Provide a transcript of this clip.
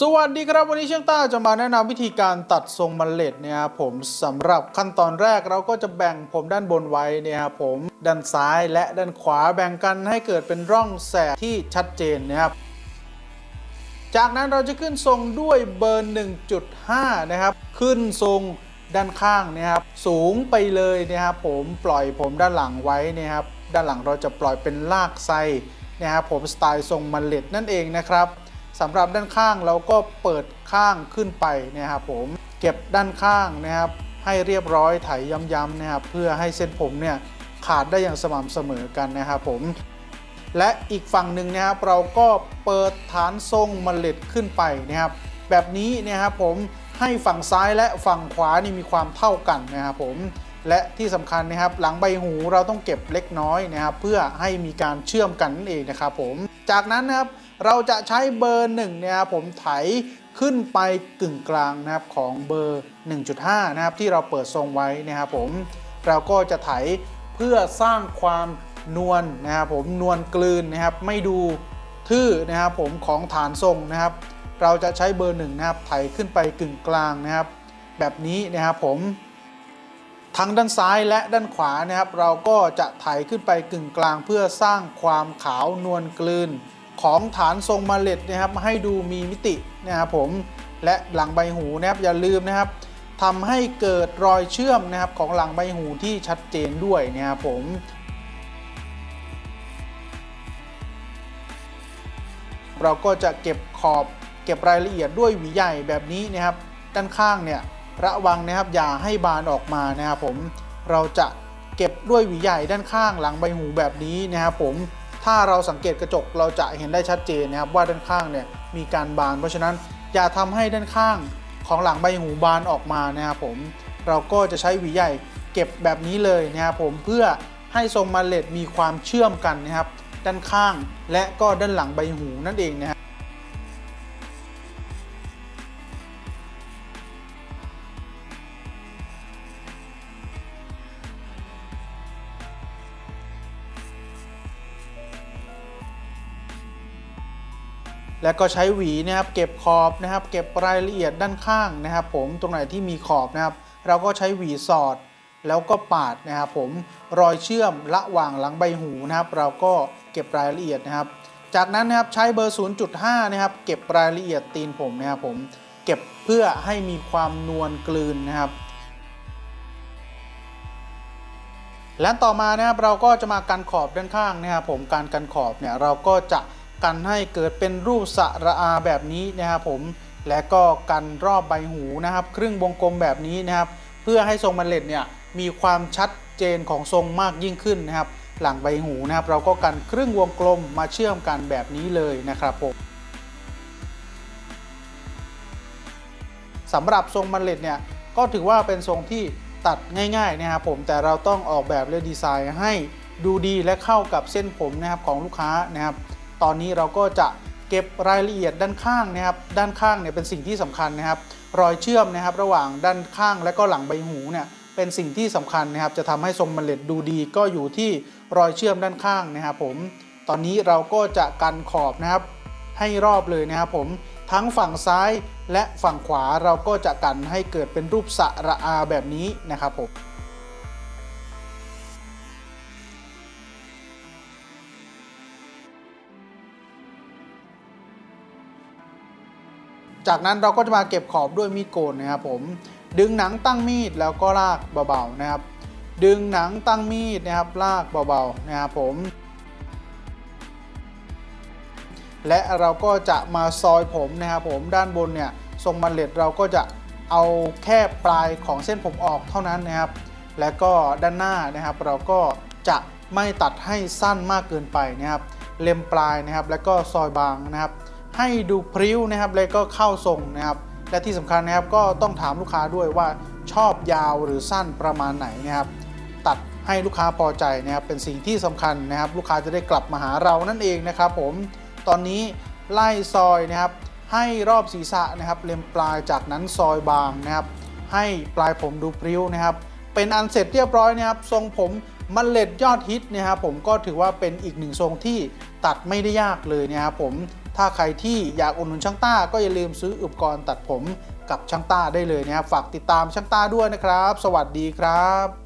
สวัสดีครับ วันนี้เชียงต้าจะมาแนะนำวิธีการตัดทรงบัลเลตเนี่ยครับผมสำหรับขั้นตอนแรกเราก็จะแบ่งผมด้านบนไว้เนี่ยครับผมด้านซ้ายและด้านขวาแบ่งกันให้เกิดเป็นร่องแสกที่ชัดเจนนะครับจากนั้นเราจะขึ้นทรงด้วยเบอร์ 1.5 นะครับ ขึ้นทรงด้านข้างนะครับสูงไปเลยนะครับผมปล่อยผมด้านหลังไว้นะครับด้านหลังเราจะปล่อยเป็นลากไซนะครับผมสไตล์ทรงมันเล็ดนั่นเองนะครับ สำหรับด้านข้างเราก็เปิดข้างขึ้นไปนะครับผมเก็บด้านข้างนะครับ ให้เรียบร้อยไถย้ำๆนะครับ เพื่อให้เส้นผมเนี่ยขาดได้อย่างสม่ำเสมอกันนะครับผมและอีกฝั่งหนึ่งนะครับเราก็เปิดฐานทรงมเมล็ดขึ้นไปนะครับ แบบนี้นะครับผมให้ฝั่งซ้ายและฝั่งขวานี่มีความเท่ากันนะครับผม และที่สำคัญนะครับหลังใบหูเราต้องเก็บเล็กน้อยนะครับเพื่อให้มีการเชื่อมกันนั่นเองนะครับผมจากนั้นนะครับเราจะใช้เบอร์1นะครับผมไถขึ้นไปกึ่งกลางนะครับของเบอร์ 1.5 นะครับที่เราเปิดทรงไว้นะครับผมเราก็จะไถเพื่อสร้างความนวลนะครับผมนวลกลืนนะครับไม่ดูทื่อนะครับผมของฐานทรงนะครับ เราจะใช้เบอร์หนึ่งนะครับไถขึ้นไปกึ่งกลางนะครับ แบบนี้นะครับผม ทั้งด้านซ้ายและด้านขวานะครับ เราก็จะไถขึ้นไปกึ่งกลางเพื่อสร้างความขาวนวลกลืน ของฐานทรงมาเล็ดนะครับให้ดูมีมิตินะครับผมและหลังใบหูนะครับอย่าลืมนะครับทำให้เกิดรอยเชื่อมนะครับของหลังใบหูที่ชัดเจนด้วยนะครับผมเราก็จะเก็บขอบเก็บรายละเอียดด้วยหวีใหญ่แบบนี้นะครับ ด้านข้างเนี่ย ระวังนะครับอย่าให้บานออกมานะครับผมเราจะเก็บด้วยหวีใหญ่ด้านข้างหลังใบหูแบบนี้นะครับผมถ้าเราสังเกตกระจกเราจะเห็นได้ชัดเจนนะครับว่าด้านข้างเนี่ยมีการบาน เพราะฉะนั้นอย่าทำให้ด้านข้างของหลังใบหูบานออกมานะครับผมเราก็จะใช้หวีใหญ่เก็บแบบนี้เลยนะครับผมเพื่อให้ทรงมาเล็ดมีความเชื่อมกันนะครับด้านข้างและก็ด้านหลังใบหูนั่นเองนะฮะ แล้วก็ใช้หวีนะครับเก็บขอบนะครับ เก็บรายละเอียดด้านข้างนะครับ ผมตรงไหนที่มีขอบนะครับ เราก็ใช้หวีสอด แล้วก็ปาดนะครับ ผมรอยเชื่อมระหว่างหลังใบหูนะครับ เราก็เก็บรายละเอียดนะครับ จากนั้นนะครับใช้เบอร์ 0.5 นะครับ เก็บรายละเอียดตีนผมนะครับผมเก็บเพื่อให้มีความนวลกลืนนะครับ และต่อมานะครับเราก็จะมากันขอบด้านข้างนะครับ ผมการกันขอบเนี่ยเราก็จะ กันให้เกิดเป็นรูปสระอาแบบนี้นะครับผมและก็กันรอบใบหูนะครับครึ่งวงกลมแบบนี้นะครับ เพื่อให้ทรงมันเล็ดเนี่ยมีความชัดเจนของทรงมากยิ่งขึ้นนะครับ หลังใบหูนะครับ เราก็กันครึ่งวงกลมมาเชื่อมกันแบบนี้เลยนะครับผมสำหรับทรงมันเล็ดเนี่ยก็ถือว่าเป็นทรงที่ตัดง่ายๆนะครับผมแต่เราต้องออกแบบและดีไซน์ให้ดูดีและเข้ากับเส้นผมนะครับของลูกค้านะครับ ตอนนี้เราก็จะเก็บรายละเอียดด้านข้างนะครับ ด้านข้างเนี่ยเป็นสิ่งที่สำคัญนะครับ รอยเชื่อมนะครับระหว่างด้านข้างและก็หลังใบหูเนี่ยเป็นสิ่งที่สำคัญนะครับ จะทำให้ทรงมันเล็ดดูดีก็อยู่ที่รอยเชื่อมด้านข้างนะครับผม ตอนนี้เราก็จะกันขอบนะครับ ให้รอบเลยนะครับผม ทั้งฝั่งซ้ายและฝั่งขวาเราก็จะกันให้เกิดเป็นรูปสระอาแบบนี้นะครับผม จากนั้นเราก็จะมาเก็บขอบด้วยมีดโกนนะครับผม ดึงหนังตั้งมีดแล้วก็ลากเบาๆนะครับ ดึงหนังตั้งมีดนะครับลากเบาๆนะครับผม และเราก็จะมาซอยผมนะครับผมด้านบนเนี่ยทรงมันเล็ดเราก็จะเอาแค่ปลายของเส้นผมออกเท่านั้นนะครับ และก็ด้านหน้านะครับ เราก็จะไม่ตัดให้สั้นมากเกินไปนะครับ เล็มปลายนะครับ แล้วก็ซอยบางนะครับ ให้ดูพริ้วนะครับแล้วก็เข้าทรงนะครับ และที่สำคัญนะครับก็ต้องถามลูกค้าด้วยว่าชอบยาวหรือสั้นประมาณไหนนะครับ ตัดให้ลูกค้าพอใจนะครับเป็นสิ่งที่สำคัญนะครับ ลูกค้าจะได้กลับมาหาเรานั่นเองนะครับ ผมตอนนี้ไล่ซอยนะครับ ให้รอบศีรษะนะครับเล็มปลายจากนั้นซอยบางนะครับ ให้ปลายผมดูพริ้วนะครับ เป็นอันเสร็จเรียบร้อยนะครับ ทรงผมมันเล็ดยอดฮิตนะครับผมก็ถือว่าเป็นอีกหนึ่งทรงที่ตัดไม่ได้ยากเลยนะครับผม ถ้าใครที่อยากอุดหนุนช่างต้า ก็อย่าลืมซื้ออุปกรณ์ตัดผมกับช่างต้าได้เลยนะครับฝากติดตามช่างต้าด้วยนะครับ สวัสดีครับ